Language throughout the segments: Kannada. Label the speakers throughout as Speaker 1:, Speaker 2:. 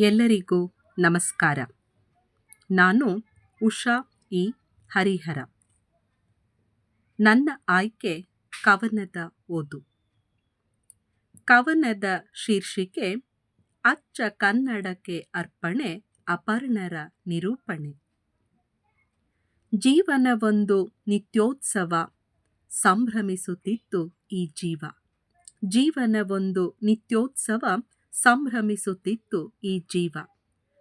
Speaker 1: ಎಲ್ಲರಿಗೂ ನಮಸ್ಕಾರ. ನಾನು ಉಷಾ ಇ. ಹರಿಹರ. ನನ್ನ ಆಯ್ಕೆ ಕವನದ ಓದು. ಕವನದ ಶೀರ್ಷಿಕೆ, ಅಚ್ಚ ಕನ್ನಡಕ್ಕೆ ಅರ್ಪಣೆ, ಅಪರ್ಣರ ನಿರೂಪಣೆ. ಜೀವನವೊಂದು ನಿತ್ಯೋತ್ಸವ, ಸಂಭ್ರಮಿಸುತ್ತಿತ್ತು ಈ ಜೀವ. ಜೀವನವೊಂದು ನಿತ್ಯೋತ್ಸವ ಸಂಭ್ರಮಿಸುತ್ತಿತ್ತು ಈ ಜೀವ.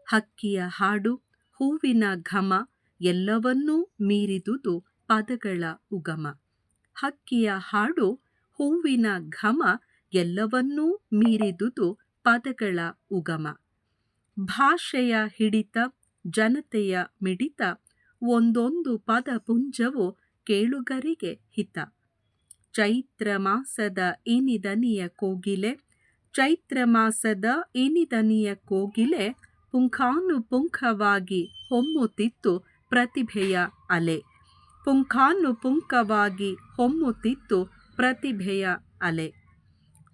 Speaker 1: ಹಕ್ಕಿಯ ಹಾಡು, ಹೂವಿನ ಘಮ ಎಲ್ಲವನ್ನೂ ಮೀರಿದುದು ಪದಗಳ ಉಗಮ. ಹಕ್ಕಿಯ ಹಾಡು, ಹೂವಿನ ಘಮ ಎಲ್ಲವನ್ನೂ ಮೀರಿದುದು ಪದಗಳ ಉಗಮ. ಭಾಷೆಯ ಹಿಡಿತ, ಜನತೆಯ ಮಿಡಿತ, ಒಂದೊಂದು ಪದ ಪುಂಜವು ಕೇಳುಗರಿಗೆ ಹಿತ. ಚೈತ್ರ ಮಾಸದ ಇನಿದನಿಯ ಕೋಗಿಲೆ ಚೈತ್ರ ಮಾಸದ ಇನಿದನಿಯ ಕೋಗಿಲೆ ಪುಂಖಾನುಪುಂಖವಾಗಿ ಹೊಮ್ಮುತ್ತಿತ್ತು ಪ್ರತಿಭೆಯ ಅಲೆ. ಪುಂಖಾನುಪುಂಖವಾಗಿ ಹೊಮ್ಮುತ್ತಿತ್ತು ಪ್ರತಿಭೆಯ ಅಲೆ.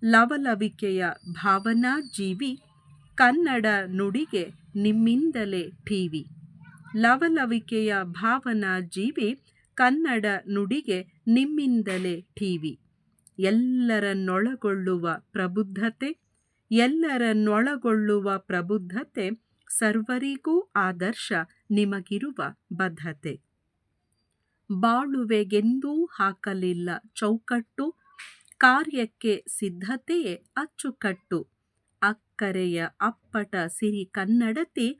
Speaker 1: ಲವಲವಿಕೆಯ ಭಾವನಾ ಜೀವಿ ಕನ್ನಡ ನುಡಿಗೆ ನಿಮ್ಮಿಂದಲೇ ಠೀವಿ. ಲವಲವಿಕೆಯ ಭಾವನಾ ಜೀವಿ ಕನ್ನಡ ನುಡಿಗೆ ನಿಮ್ಮಿಂದಲೇ ಠೀವಿ. ಎಲ್ಲರನ್ನೊಳಗೊಳ್ಳುವ ಪ್ರಬುದ್ಧತೆ ಎಲ್ಲರನ್ನೊಳಗೊಳ್ಳುವ ಪ್ರಬುದ್ಧತೆ ಸರ್ವರಿಗೂ ಆದರ್ಶ ನಿಮಗಿರುವ ಬದ್ಧತೆ. ಬಾಳುವೆಗೆಂದೂ ಹಾಕಲಿಲ್ಲ ಚೌಕಟ್ಟು, ಕಾರ್ಯಕ್ಕೆ ಸಿದ್ಧತೆಯೇ ಅಚ್ಚುಕಟ್ಟು. ಅಕ್ಕರೆಯ ಅಪ್ಪಟ ಸಿರಿ ಕನ್ನಡತೆ,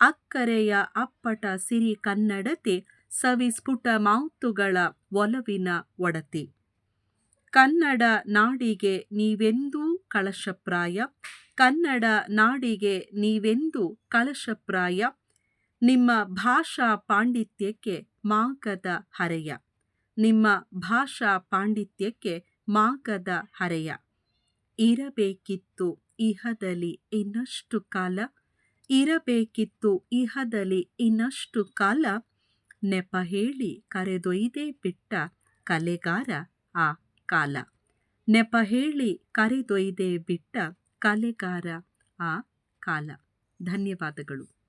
Speaker 1: ಅಕ್ಕರೆಯ ಅಪ್ಪಟ ಸಿರಿ ಕನ್ನಡತೆ, ಸವಿಸ್ಫುಟ ಮಾತುಗಳ ಒಲವಿನ ಒಡತಿ. ಕನ್ನಡ ನಾಡಿಗೆ ನೀವೆಂದೂ ಕಳಶಪ್ರಾಯ? ಕನ್ನಡ ನಾಡಿಗೆ ನೀವೆಂದೂ ಕಳಶಪ್ರಾಯ? ನಿಮ್ಮ ಭಾಷಾ ಪಾಂಡಿತ್ಯಕ್ಕೆ ಮಾಗದ ಹರೆಯ. ನಿಮ್ಮ ಭಾಷಾ ಪಾಂಡಿತ್ಯಕ್ಕೆ ಮಾಗದ ಹರೆಯ. ಇರಬೇಕಿತ್ತು ಇಹದಲ್ಲಿ ಇನ್ನಷ್ಟು ಕಾಲ. ಇರಬೇಕಿತ್ತು ಇಹದಲ್ಲಿ ಇನ್ನಷ್ಟು ಕಾಲ. ನೆಪ ಹೇಳಿ ಕರೆದೊಯ್ದೇ ಬಿಟ್ಟ ಕಲೆಗಾರ ಆ ಕಾಲ. ನೆಪ ಹೇಳಿ ಕರೆದೊಯ್ದೆ ಬಿಟ್ಟ ಕಲೆಗಾರ ಆ ಕಾಲ. ಧನ್ಯವಾದಗಳು.